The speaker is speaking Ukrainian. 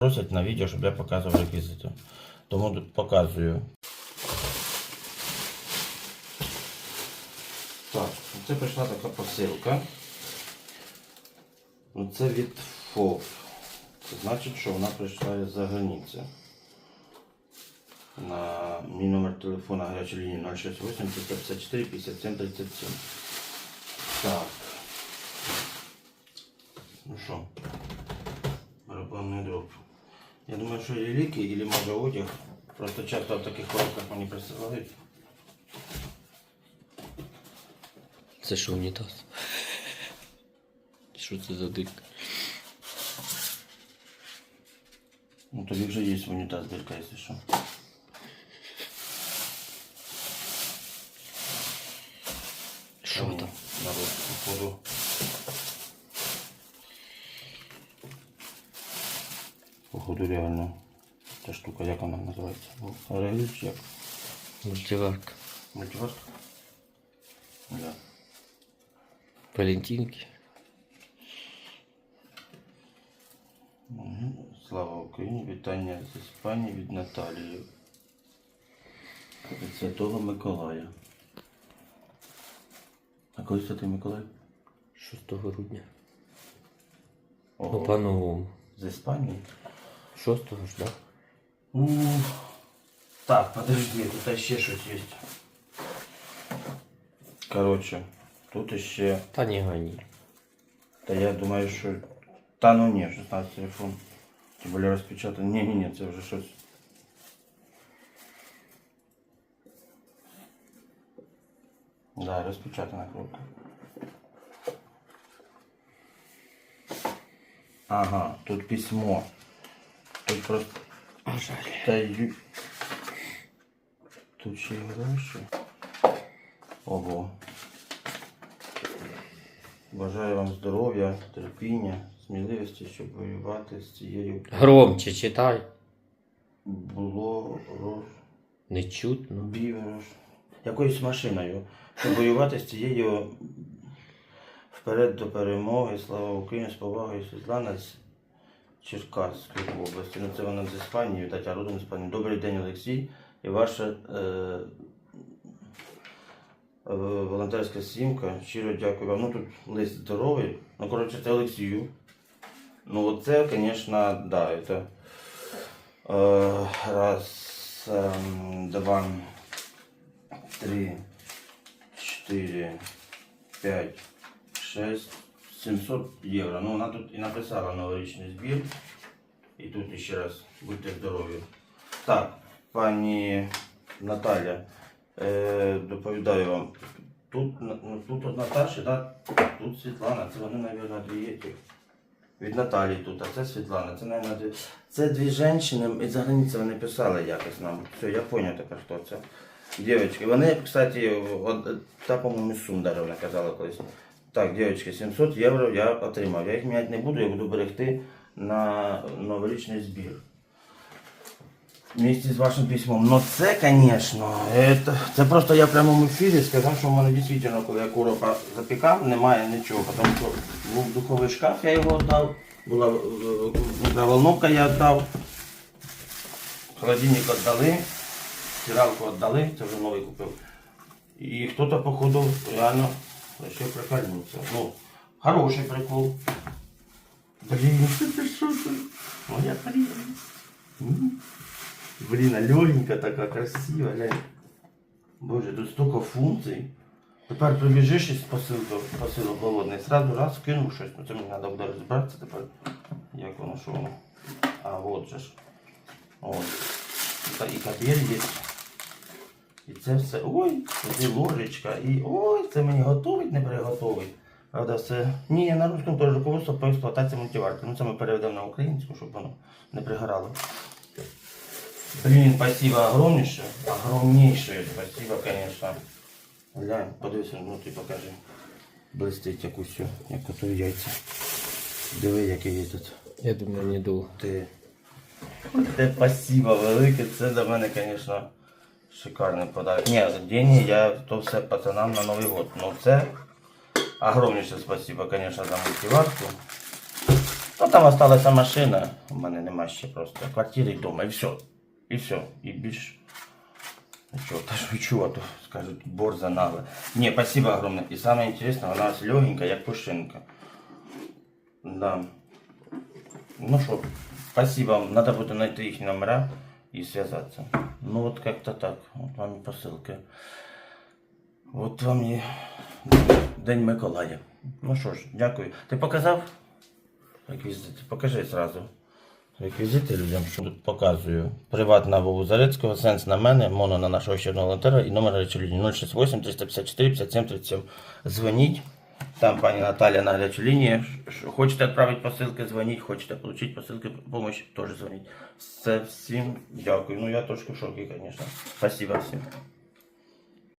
Просять на відео, щоб я показував реквізити. Тому показую. Так, це прийшла така посилка. Ну, Це від ФОП. Це значить, що вона прийшла із-за границі. На мій номер телефона гарячої лінії 068 354 57 37. Так. Ну що, барабанний дроб. Я думаю, що і ліки, і може одяг. Просто часто в таких коробках мені присилають. Це що унітаз? Що це за дик? Ну тобі вже є унітаз бірка, якщо що. Що там? Народ, походу. Походу реально. Ця штука, як вона називається? Регіч, як? Мультиварка. Мультиварка? Да. Валентинки. Слава Україні! Вітання з Іспанії від Наталії. Від Святого Миколая. А коли Святий Миколай? 6 грудня. Ого. Ну, по-новому. З Іспанії? 6 ж, да? У, Так, подожди, тут ще щось є. Коротше, тут ще. Та не гони. Та я думаю, що. Та ну ні, 16 телефон. Тим більше розпечатано. Ні, ні, ні, це вже щось. Да, розпечатана коробка. Ага, тут письмо. Тут просто. А жаль. Та ю... Тут ще й гроші. Ого. Бажаю вам здоров'я, терпіння, сміливості, щоб воювати з цією Громче читай. було роз... Не чутно. якоюсь машиною, щоб воювати з цією вперед до перемоги. Слава Україні, з повагою Світлана Черкаської області. Ну це вона з Іспанії, видать, а родом з Іспанії. Добрий день, Олексій. І ваша е, е, волонтерська сімка. Щиро дякую вам. Ну тут лист здоровий. Ну, коротше, це Олексію. Ну, оце, звісно, да, это э, раз, эм, два, три, четыре, пять, шесть, 700 євро. Ну, вона тут і написала новорічний збір. І тут ще раз будьте здорові. Так, пані Наталя, е, доповідаю вам. Тут, ну, тут от Наташа, да? тут Світлана, це вони, мабуть, дві є. Від Наталії тут, а це Світлана. Це, мабуть, дві... це дві жінки, і за границею вони писали якось нам. Все, я зрозумів тепер, хто це. Дівчатки, вони, кстати, от, та, по-моєму, сум вона казала колись. Так, дівчатки, 700 євро я отримав. Я їх міняти не буду, я буду берегти на новорічний збір. Вместе з вашим письмом. Ну це, звісно, это, це просто я в прямому ефірі сказав, що в мене дійсно, коли я куропа запікав, немає нічого. Тому що був духовий шкаф, я його віддав, була е, мікроволновка, я віддав, холодильник віддали, стиралку віддали, це вже новий купив. І хто-то, походу, реально вирішив прикольнутися. Ну, хороший прикол. Блін, що ти що ти? Моя. М. Блин, а легенька такая, красивая, глянь. Боже, тут столько функций. Тепер прибіжиш із посилку, посилок голодний, сразу раз кинув щось. Ну це мені треба буде розібратися тепер. Як воно, що. А от же ж. От. Та і кабель є. І це все. Ой, і ложечка. І ой, це мені готовить, не приготовить. Правда, все. Ні, на русском теж руководство по експлуатації мультиварки. Ну це ми переведемо на українську, щоб воно не пригорало. Блин, спасибо огромнейшее. Огромнейшее спасибо, конечно. Глянь, подивися, ну ти покажи. Блистить як усю, як готові яйця. Диви, який є тут. Я думаю, не дух. Ти. Те спасибо велике, це для мене, звісно, шикарний подарок. Ні, деньги я то все пацанам на Новий год. Ну це огромніше спасибо, звісно, за мультиварку. Ну там осталася машина, у мене нема ще просто. Квартири і дома, і все. І все. І більш. Нічого, та чого, а то скажуть, борза нагла. Ні, спасибо огромное. І саме інтересне, вона ось легенька, як пушинка. Да. Ну що, спасибо вам. Надо буде знайти їхні номера і зв'язатися. Ну от как-то так. От вам і посилки. От вам і День Миколая. Ну що ж, дякую. Ти показав? Реквізити. Покажи зразу. Реквізити людям, що тут показую. Приватна Вову Зарецького, сенс на мене, моно на нашого ще волонтера і номер речі лінії 068 354 57 37. Дзвоніть. Там пані Наталя на гарячій лінії. Хочете відправити посилки, дзвоніть, хочете отримати посилки, допомогу, теж дзвоніть. Все, всім дякую. Ну я трошки в шокі, звісно. Спасибо всім.